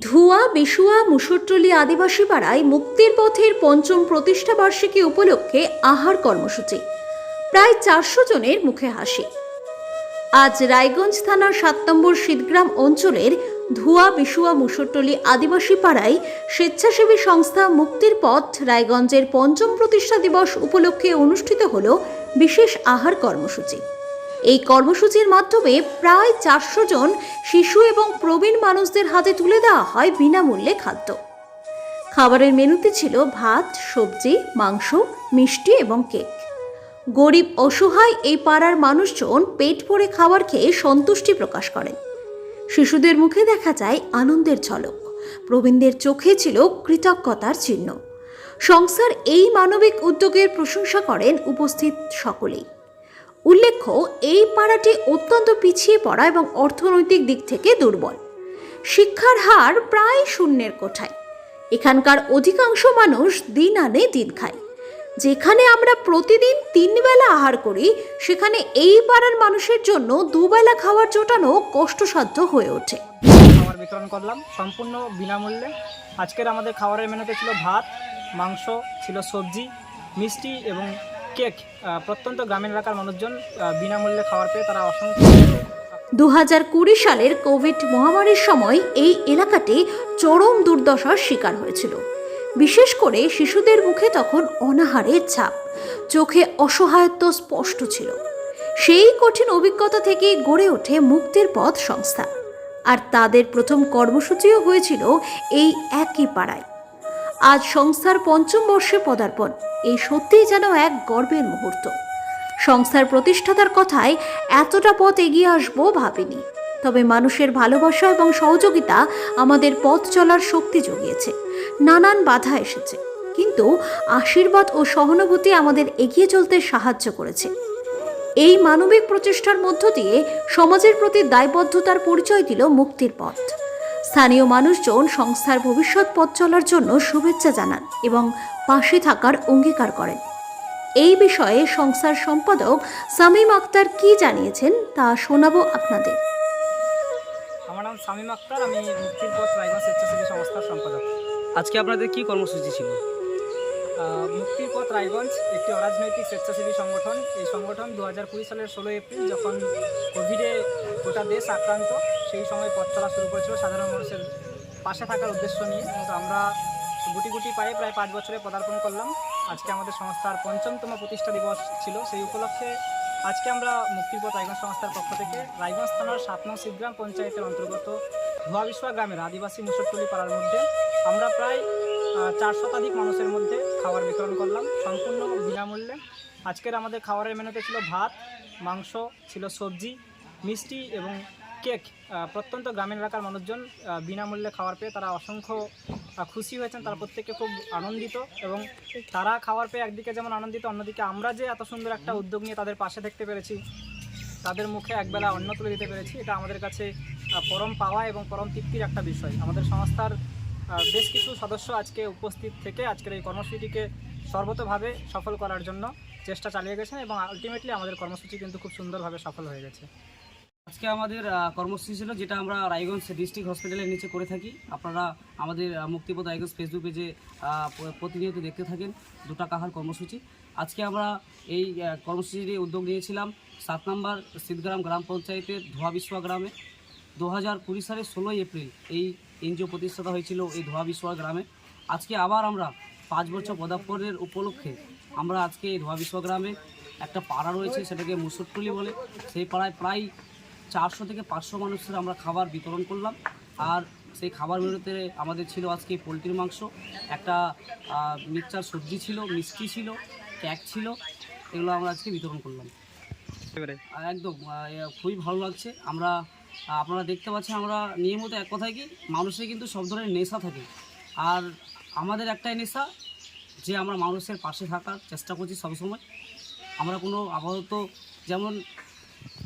ধুয়া বিশুয়া মুসুরটলি আদিবাসী পাড়ায় মুক্তির পথের পঞ্চম প্রতিষ্ঠা বার্ষিকী উপলক্ষে আহার কর্মসূচি। প্রায় চারশো জনের মুখে হাসি। আজ রায়গঞ্জ থানার সাত নম্বর শীতগ্রাম অঞ্চলের ধুয়া বিশুয়া মুসুরটলি আদিবাসী পাড়ায় স্বেচ্ছাসেবী সংস্থা মুক্তির পথ রায়গঞ্জের পঞ্চম প্রতিষ্ঠা দিবস উপলক্ষে অনুষ্ঠিত হল বিশেষ আহার কর্মসূচি। এই কর্মসূচির মাধ্যমে প্রায় চারশো জন শিশু এবং প্রবীণ মানুষদের হাতে তুলে দেওয়া হয় বিনামূল্যে খাদ্য। খাবারের মেনুতে ছিল ভাত, সবজি, মাংস, মিষ্টি এবং কেক। গরিব অসহায় এই পাড়ার মানুষজন পেট ভরে খাবার খেয়ে সন্তুষ্টি প্রকাশ করেন। শিশুদের মুখে দেখা যায় আনন্দের ঝলক। প্রবীণদের চোখে ছিল কৃতজ্ঞতার চিহ্ন। সংস্থার এই মানবিক উদ্যোগের প্রশংসা করেন উপস্থিত সকলেই। উল্লেখ্য, এই পাড়াটি অত্যন্ত পিছিয়ে পড়া এবং অর্থনৈতিক দিক থেকে দুর্বল। শিক্ষার হার প্রায় শূন্যের কোঠায়। এখানকার অধিকাংশ মানুষ দিন আনে দিন খায়। যেখানে আমরা প্রতিদিন তিন বেলা আহার করি, সেখানে এই পাড়ার মানুষের জন্য দুবেলা খাবার জোটানো কষ্টসাধ্য হয়ে ওঠে। খাবার বিতরণ করলাম, সম্পূর্ণ বিনামূল্যে। আজকের আমাদের খাবারের মেনুতে ছিল ভাত, মাংস, ছিল সবজি, মিষ্টি এবং কেক প্রত্যন্ত গ্রামীণ এলাকার মানুষজন বিনামূল্যে খাবার পেয়ে তারা অসংখ্য দু হাজার কুড়ি সালের কোভিড মহামারীর সময় এই এলাকাটি চরম দুর্দশার শিকার হয়েছিল। বিশেষ করে শিশুদের মুখে তখন অনাহারের ছাপ, চোখে অসহায়ত্ব স্পষ্ট ছিল। সেই কঠিন অভিজ্ঞতা থেকে গড়ে ওঠে মুক্তির পথ সংস্থা। আর তাদের প্রথম কর্মসূচিও হয়েছিল এই একই পাড়ায়। আজ সংস্থার পঞ্চম বর্ষে পদার্পণ। এই সত্যিই যেন এক গর্বের মুহূর্ত। সংস্থার প্রতিষ্ঠাতার কথায় এতটা পথ এগিয়ে আসব ভাবিনি। তবে মানুষের ভালোবাসা এবং সহযোগিতা আমাদের পথ চলার শক্তি জুগিয়েছে। নানান বাধা এসেছে। কিন্তু আশীর্বাদ ও সহানুভূতি আমাদের এগিয়ে চলতে সাহায্য করেছে। এই মানবিক প্রচেষ্টার মধ্য দিয়ে সমাজের প্রতি দায়বদ্ধতার পরিচয় দিল মুক্তির পথ। স্থানীয় মানুষজন সংস্থার ভবিষ্যৎ পথ চলার জন্য শুভেচ্ছা জানান এবং পাশে থাকার অঙ্গীকার করেন। এই বিষয়ে সংস্থার সম্পাদক সামিম আক্তার কি জানিয়েছেন তা শোনাবো আপনাদের। আমার নাম শামীম আক্তার, আমি মুক্তির পথ রায়গঞ্জ স্বেচ্ছাসেবী সংস্থার সম্পাদক। আজকে আপনাদের কি কর্মসূচি ছিল? মুক্তির পথ রায়গঞ্জ একটি অরাজনৈতিক স্বেচ্ছাসেবী সংগঠন। এই সংগঠন দু হাজার কুড়ি সালের ষোলো এপ্রিল যখন কোভিডে গোটা দেশ আক্রান্ত সেই সময় পথ চলা শুরু করেছিল সাধারণ মানুষের পাশে থাকার উদ্দেশ্য নিয়ে। কিন্তু আমরা গুটি গুটি পায়ে প্রায় পাঁচ বছরে পদার্পণ করলাম। আজকে আমাদের সংস্থার পঞ্চমতম প্রতিষ্ঠা দিবস ছিল। সেই উপলক্ষে আজকে আমরা মুক্তিপথ রায়গঞ্জ সংস্থার পক্ষ থেকে রায়গঞ্জ থানার সাত নং শিবগ্রাম পঞ্চায়েতের অন্তর্গত ধোয়া বিশ্বয়া গ্রামের আদিবাসী মুসরটলি পাড়ার মধ্যে আমরা প্রায় চার শতাধিক মানুষের মধ্যে খাবার বিতরণ করলাম সম্পূর্ণ বিনামূল্যে। আজকের আমাদের খাবারের মেনুতে ছিল ভাত, মাংস, ছিল সবজি, মিষ্টি এবং কেক প্রত্যন্ত গ্রামীণ এলাকার মানুষজন বিনামূল্যে খাওয়ার পেয়ে তারা অসংখ্য খুশি হয়েছেন, তারা প্রত্যেকে খুব আনন্দিত এবং তারা খাওয়ার পেয়ে একদিকে যেমন আনন্দিত, অন্যদিকে আমরা যে এত সুন্দর একটা উদ্যোগ নিয়ে তাদের পাশে দেখতে পেরেছি, তাদের মুখে একবেলা অন্ন তুলে দিতে পেরেছি, এটা আমাদের কাছে পরম পাওয়া এবং পরম তৃপ্তির একটা বিষয়। আমাদের সংস্থার বেশ কিছু সদস্য আজকে উপস্থিত থেকে আজকের এই কর্মসূচিটিকে সর্বতভাবে সফল করার জন্য চেষ্টা চালিয়ে গেছেন এবং আলটিমেটলি আমাদের কর্মসূচি কিন্তু খুব সুন্দরভাবে সফল হয়ে গেছে। আজকে আমাদের কর্মসূচি ছিল যেটা আমরা রায়গঞ্জ ডিস্ট্রিক্ট হসপিটালের নিচে করে থাকি। আপনারা আমাদের আহ, মুক্তিপদ রায়গঞ্জ ফেসবুক পেজে প্রতিনিয়ত দেখতে থাকেন দুটা কাহার কর্মসূচি। আজকে আমরা এই কর্মসূচির উদ্যোগ নিয়েছিলাম সাত নম্বর সিদ্ধগ্রাম গ্রাম পঞ্চায়েতের ধোয়া বিশ্বয়া গ্রামে। দু হাজার কুড়ি সালের ষোলোই এপ্রিল এই এনজিও প্রতিষ্ঠাতা হয়েছিল এই ধোয়া বিশ্বয়া গ্রামে। আজকে আবার আমরা পাঁচ বছর পদার্পণের উপলক্ষে আমরা আজকে এই ধোয়া বিশ্বয়া গ্রামে একটা পাড়া রয়েছে সেটাকে মুসুরটুলি বলে। সেই পাড়ায় প্রায় চারশো থেকে পাঁচশো মানুষের আমরা খাবার বিতরণ করলাম। আর সেই খাবার মেনুতে আমাদের ছিল আজকে পোলট্রির মাংস একটা মিক্সচার সবজি ছিল মিষ্টি ছিল কেক ছিল এগুলো আমরা আজকে বিতরণ করলাম। আর একদম খুবই ভালো লাগছে। আমরা আপনারা দেখতে পাচ্ছেন আমরা নিয়মিত এক কথায় কি মানুষের কিন্তু সব ধরনের নেশা থাকে। আর আমাদের একটাই নেশা যে আমরা মানুষের পাশে থাকার চেষ্টা করছি সবসময়। আমরা কোনো আপাতত যেমন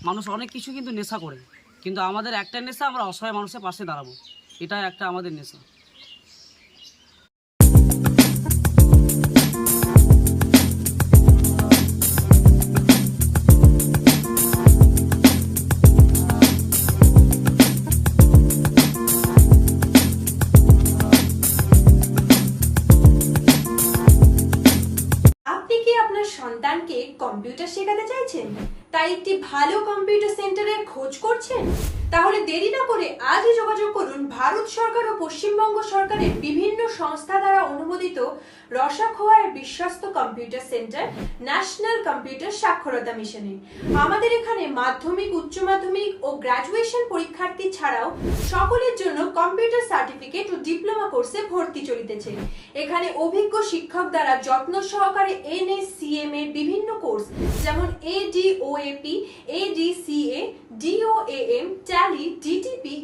মানুষ অনেক কিছু কিন্তু নেশা করে। কিন্তু আমাদের একটা নেশা আমরা অসহায় মানুষের পাশে দাঁড়াবো। এটা একটা আমাদের নেশা। তাই একটি ভালো কম্পিউটার সেন্টারের খোঁজ করছেন? তাহলে দেরি না করে আজই যোগাযোগ করুন ভারত সরকার ও পশ্চিমবঙ্গ সরকারের বিভিন্ন সংস্থা দ্বারা অনুমোদিত রসাখোয়ার বিশ্বস্ত কম্পিউটার সেন্টার ন্যাশনাল কম্পিউটার সাক্ষরতা মিশনে আমাদের এখানে মাধ্যমিক, উচ্চ মাধ্যমিক ও গ্র্যাজুয়েশন পরীক্ষার্থী ছাড়াও সকলের জন্য কম্পিউটার সার্টিফিকেট ও ডিপ্লোমা কোর্সে ভর্তি চলিতেছে। এখানে অভিজ্ঞ শিক্ষক দ্বারা যত্ন সহকারে এনএসসিএম এর বিভিন্ন কোর্স যেমন ADOAP ADCA DOAM Tally DTP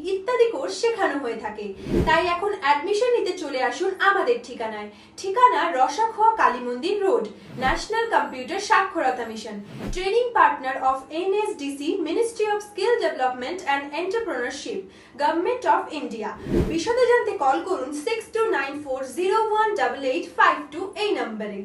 শেখানো হয়ে থাকে। তাই এখন অ্যাডমিশন নিতে চলে আসুন আমাদের ঠিকানায়। ঠিকানা রসাখোয়া কালী মন্দির রোড ন্যাশনাল কম্পিউটার সাক্ষরতা mission training partner of NSDC ministry of skill development and entrepreneurship government of India বিশদে জানতে কল করুন six two nine four zero one double eight five two এই নম্বরে